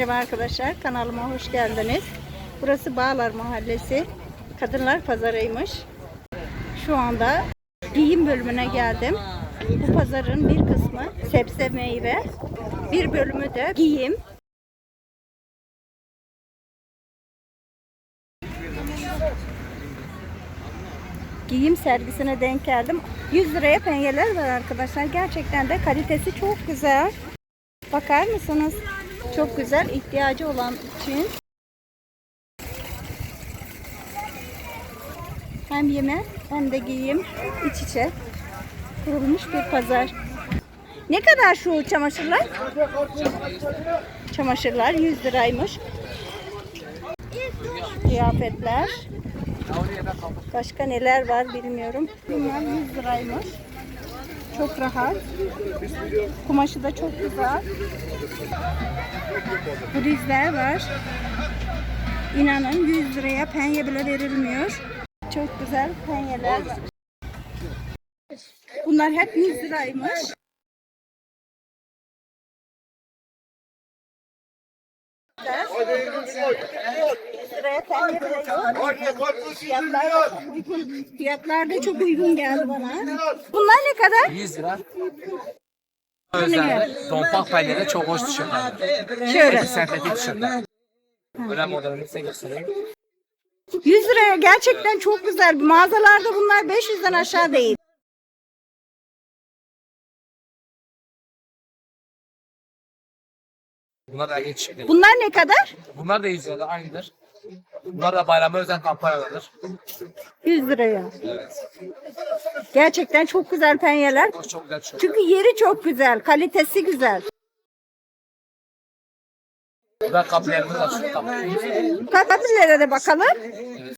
Merhaba arkadaşlar, kanalıma hoş geldiniz. Burası Bağlar Mahallesi. Kadınlar Pazarıymış. Şu anda giyim bölümüne geldim. Bu pazarın bir kısmı sebze meyve, bir bölümü de giyim. Giyim sergisine denk geldim. 100 liraya penyeler var arkadaşlar. Gerçekten de kalitesi çok güzel. Bakar mısınız? Çok güzel ihtiyacı olan için. Hem yeme hem de giyim iç içe kurulmuş bir pazar. Ne kadar şu çamaşırlar? Çamaşırlar 100 liraymış. Kıyafetler. Başka neler var bilmiyorum. Bunlar 100 liraymış. Çok rahat. Kumaşı da çok güzel. Bu dizler var. İnanın 100 liraya penye bile verilmiyor. Çok güzel penyeler. Bunlar hep 100 liraymış. Fiyatlar da çok uygun. Geldi bana. Bunlar ne kadar? 100 lira. Özellikle tompak payları çok hoş tişörtler. Şöyle. Sentetik tişörtler. Böyle modelini size göstereyim. 100 liraya gerçekten çok güzel. Mağazalarda bunlar 500'den aşağı değil. Bunlar da geçişli. Bunlar ne kadar? Bunlar da 100 lira aynıdır. Bunlar da bayrama özel kampanyalardır. 100 liraya. Evet. Gerçekten çok güzel penyeler. Çok, çok güzel tişört. Çünkü yeri çok güzel, kalitesi güzel. Burada kaplarımız var. Şu kaplar. Kapatillere de bakalım. Kaplar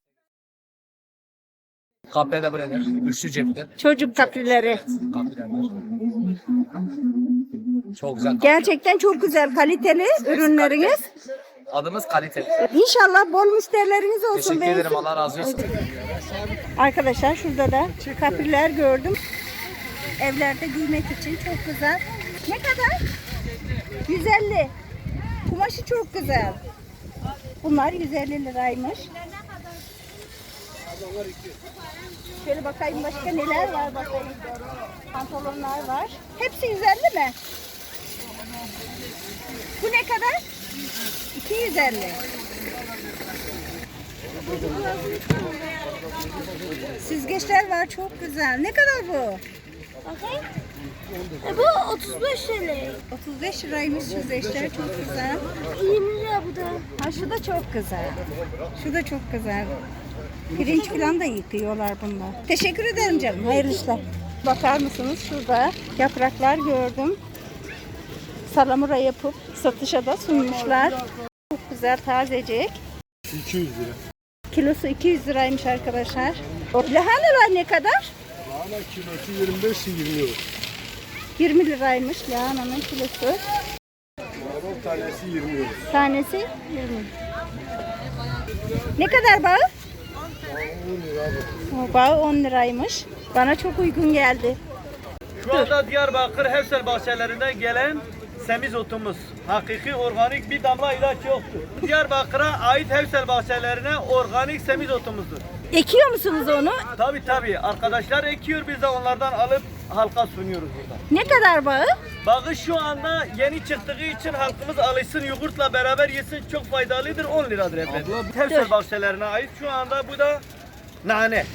da böyle. Üçlü cepte. Çocuk. Kaplarımız. Çok güzel. Gerçekten çok güzel, kaliteli ürünleriniz. Adımız kaliteli. İnşallah bol müşterileriniz olsun. Teşekkür ederim. Allah razı olsun. Arkadaşlar şurada da kapriler gördüm. Evlerde giymek için çok güzel. Ne kadar? 150. Kumaşı çok güzel. Bunlar 150 liraymış. Şöyle bakayım başka neler var bakayım. Pantolonlar var. Hepsi 150 mi? Bu ne kadar? 250. Süzgeçler var çok güzel. Ne kadar bu? Bakayım. E bu 35 TL. 35 liraymış süzgeçler çok güzel. 20 lira bu da. Ha şu da çok güzel. Şu da çok güzel. Pirinç falan da yıkıyorlar bunlar. Teşekkür ederim canım. Hayırlı işler. Bakar mısınız şurada yapraklar gördüm. Salamura yapıp satışa da sunmuşlar. Çok güzel tazecik. 200 lira. Kilosu 200 liraymış arkadaşlar. Lahanalar ne kadar? Lahana kilosu 25 20 lira. 20 liraymış lahananın kilosu. Marul tanesi 20 lira. Tanesi 20. Ne kadar bağı? 10 lira abi. O bağı 10 liraymış. Bana çok uygun geldi. Şu anda Diyarbakır Hevsel bahçelerinden gelen semizotumuz. Hakiki organik bir damla ilaç yoktur. Diyarbakır'a ait Hevsel bahçelerine organik semizotumuzdur. Ekiyor musunuz onu? Tabi tabi arkadaşlar ekiyor biz de onlardan alıp halka sunuyoruz burada. Ne kadar bağı? Bağı şu anda yeni çıktığı için halkımız alışsın yoğurtla beraber yesin çok faydalıdır 10 liradır efendim. Hevsel bahçelerine ait şu anda bu da nane.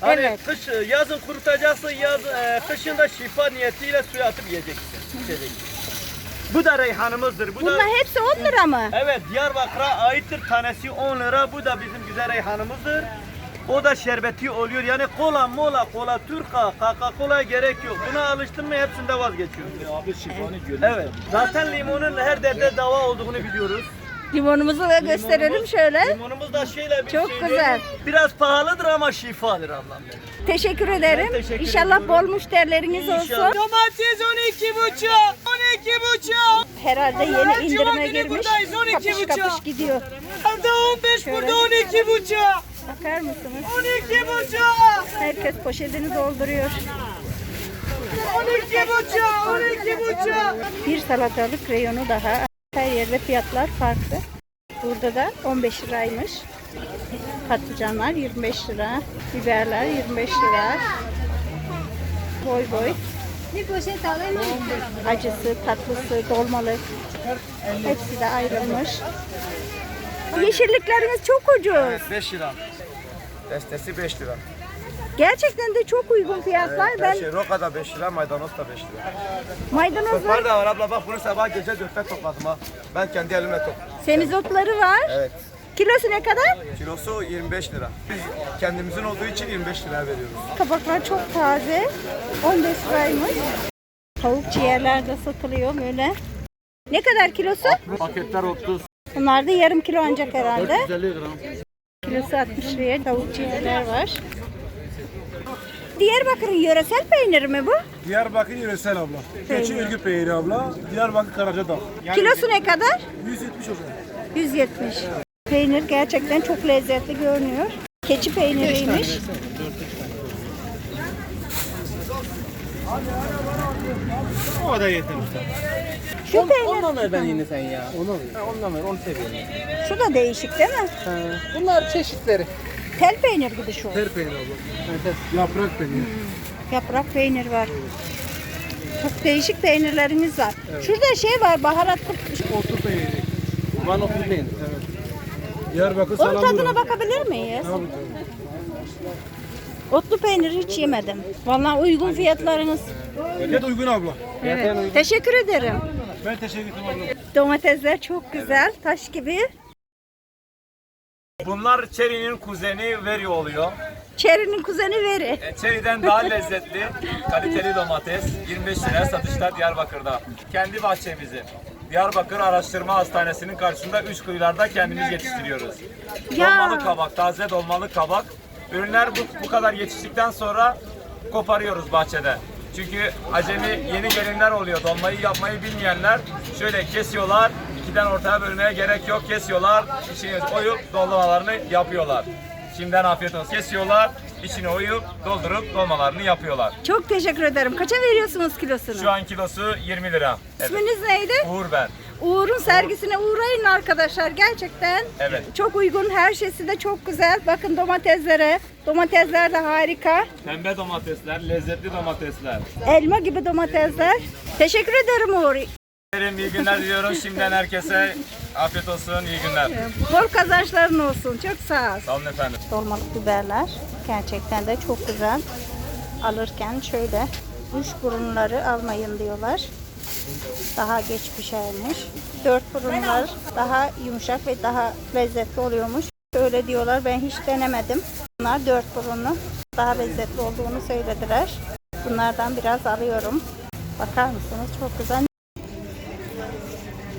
Hani Evet. kış yazın kurutacaksın yaz e, kışın da şifa niyetiyle suya atıp yiyeceksin. içeceksin. Bu da reyhanımızdır. Bu da Bunlar hepsi 10 lira mı? Evet Diyarbakır'a aittir tanesi 10 lira. Bu da bizim güzel reyhanımızdır. O da şerbeti oluyor. Yani kola, mola, kola, turka, kaka kola gerek yok. Buna alıştın mı hepsinde vazgeçiyorsun. Abi şifanı gölü. Evet. Zaten limonun her derde dava olduğunu biliyoruz. Limonumuzu da gösterelim Limonumuz- şöyle. Limonumuz da şöyle bir Çok şey güzel. değil. Biraz pahalıdır ama şifadır ablam. benim. Teşekkür ederim. Teşekkür İnşallah ediyorum. bol müşterileriniz olsun. İnşallah. Domates 12 buçuk. 12 buçuk. Herhalde yeni indirime cuma günü girmiş. buradayız, 12 Kapış buçuk. kapış gidiyor. Burada 15 burada 12 buçuk. Bakar mısınız? 12 buçuk. Herkes poşetini dolduruyor. 12 buçuk. 12 buçuk. Bir salatalık reyonu daha. Her yerde fiyatlar farklı. Burada da 15 liraymış. Patlıcanlar 25 lira. Biberler 25 lira. Boy boy. Acısı, tatlısı, dolmalık. Hepsi de ayrılmış. Yeşilliklerimiz çok ucuz. 5 lira. Destesi 5 lira. Gerçekten de çok uygun fiyatlar. Ben şey roka da 5 lira, maydanoz da 5 lira. maydanozlar, Var da var abla bak bunu sabah gece 4'te topladım ha. Ben kendi elimle topladım. semizotları var. Evet. Kilosu ne kadar? Kilosu 25 lira. Biz kendimizin olduğu için 25 lira veriyoruz. Kabaklar çok taze. 15 liraymış. Tavuk ciğerler de satılıyor böyle. Ne kadar kilosu? Paketler 30. Bunlar da yarım kilo ancak herhalde. 150 gram. Kilosu 60 liraya tavuk ciğerler var. Diyarbakır'ın yöresel peyniri mi bu? Diyarbakır yöresel abla. Keçi ürgü peyniri abla. Diyarbakır Karacadağ. Kilosu ne kadar? 170 hocam. 170. Peynir gerçekten çok lezzetli görünüyor. Keçi peyniriymiş. O da yeter usta. Şu peynir, Ondan ver ben yine sen ya. Onu ver. Ondan ver, onu seviyorum. şu da değişik değil mi? Bunlar çeşitleri. Tel peynir gibi şu. Ter peynir abla. Yaprak peyniri. Yaprak peynir var. Çok değişik peynirlerimiz var. Şurada şey var baharatlı. Otlu peyniri. Vanoklu peynir. Evet. Diyarbakır Onun salamura. tadına bakabilir miyiz? Otlu peynir hiç yemedim. Vallahi uygun fiyatlarınız. Fiyat uygun abla. Evet. Teşekkür ederim. Ben teşekkür ederim abla. Domatesler çok güzel. Taş gibi. Bunlar çerinin kuzeni veri oluyor. Çerinin kuzeni Veri. E, Çeriden daha lezzetli, kaliteli domates 25 liraya satışta Diyarbakır'da. Kendi bahçemizi. Diyarbakır Araştırma Hastanesi'nin karşısında üç kıyılarda kendimiz yetiştiriyoruz. Ya. Dolmalı kabak, taze dolmalı kabak. Ürünler bu, bu kadar yetiştikten sonra koparıyoruz bahçede. Çünkü acemi yeni gelinler oluyor. Dolmayı yapmayı bilmeyenler şöyle kesiyorlar. ikiden ortaya bölmeye gerek yok. Kesiyorlar, içine oyup dolmalarını yapıyorlar. Şimdiden afiyet olsun. Kesiyorlar, içine oyup doldurup dolmalarını yapıyorlar. Çok teşekkür ederim. Kaça veriyorsunuz kilosunu? Şu an kilosu 20 lira. Evet. İsminiz neydi? Uğur ben. Uğur'un sergisine uğrayın arkadaşlar. Gerçekten Evet. çok uygun. Her şeysi de çok güzel. Bakın domateslere. Domatesler de harika. Pembe domatesler, lezzetli domatesler. Elma gibi domatesler. Teşekkür ederim Uğur. İyi günler diliyorum. Şimdiden herkese afiyet olsun, iyi günler. Bol kazançların olsun. Çok sağ ol. Sağ olun efendim. Dolmalık biberler gerçekten de çok güzel. Alırken şöyle üç burunları almayın diyorlar. Daha geç pişermiş. Dört burunlar daha yumuşak ve daha lezzetli oluyormuş. Öyle diyorlar. Ben hiç denemedim. Bunlar dört burunlu. Daha lezzetli olduğunu söylediler. Bunlardan biraz alıyorum. Bakar mısınız? Çok güzel.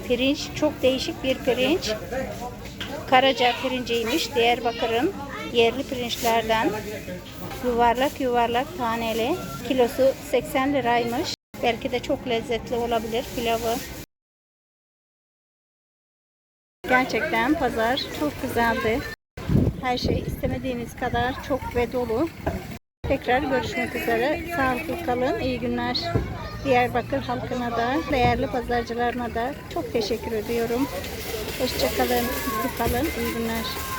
Pirinç çok değişik bir pirinç. Karaca pirinciymiş. Diyarbakır'ın yerli pirinçlerden. Yuvarlak yuvarlak taneli. Kilosu 80 liraymış. Belki de çok lezzetli olabilir pilavı. Gerçekten pazar çok güzeldi. Her şey istemediğimiz kadar çok ve dolu. Tekrar görüşmek üzere. Sağlıklı kalın. İyi günler. Diyarbakır halkına da, değerli pazarcılarına da çok teşekkür ediyorum. Hoşçakalın, mutlu kalın, iyi günler.